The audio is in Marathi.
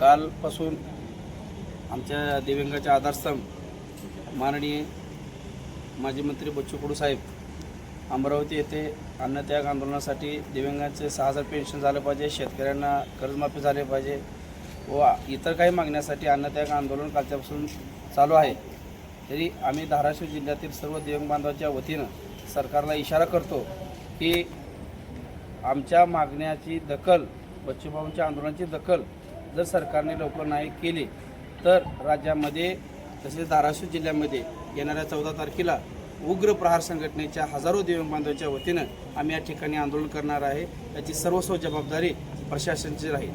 कालपासून आमच्या दिव्यांगाच्या आधारस्तंभ माननीय माजी मंत्री बच्चू कडू साहेब अमरावती येथे अन्नत्याग आंदोलनासाठी दिव्यांगांचे सहा हजार पेन्शन झालं पाहिजे शेतकऱ्यांना कर्जमाफी झाले पाहिजे व इतर काही मागण्यासाठी अन्नत्याग आंदोलन कालच्यापासून चालू आहे. तरी आम्ही धाराशिव जिल्ह्यातील सर्व दिव्यांग बांधवाच्या वतीनं सरकारला इशारा करतो की आमच्या मागण्याची दखल बच्चूभाऊंच्या आंदोलनाची दखल जर सरकारने लवकर नाही केली तर राज्यामध्ये तसेच धाराशिव जिल्ह्यामध्ये येणाऱ्या चौदा तारखेला उग्र प्रहार संघटनेच्या हजारो दिव्यांग बांधवांच्या वतीनं आम्ही या ठिकाणी आंदोलन करणार आहे. याची सर्वस्व जबाबदारी प्रशासनाची राहील.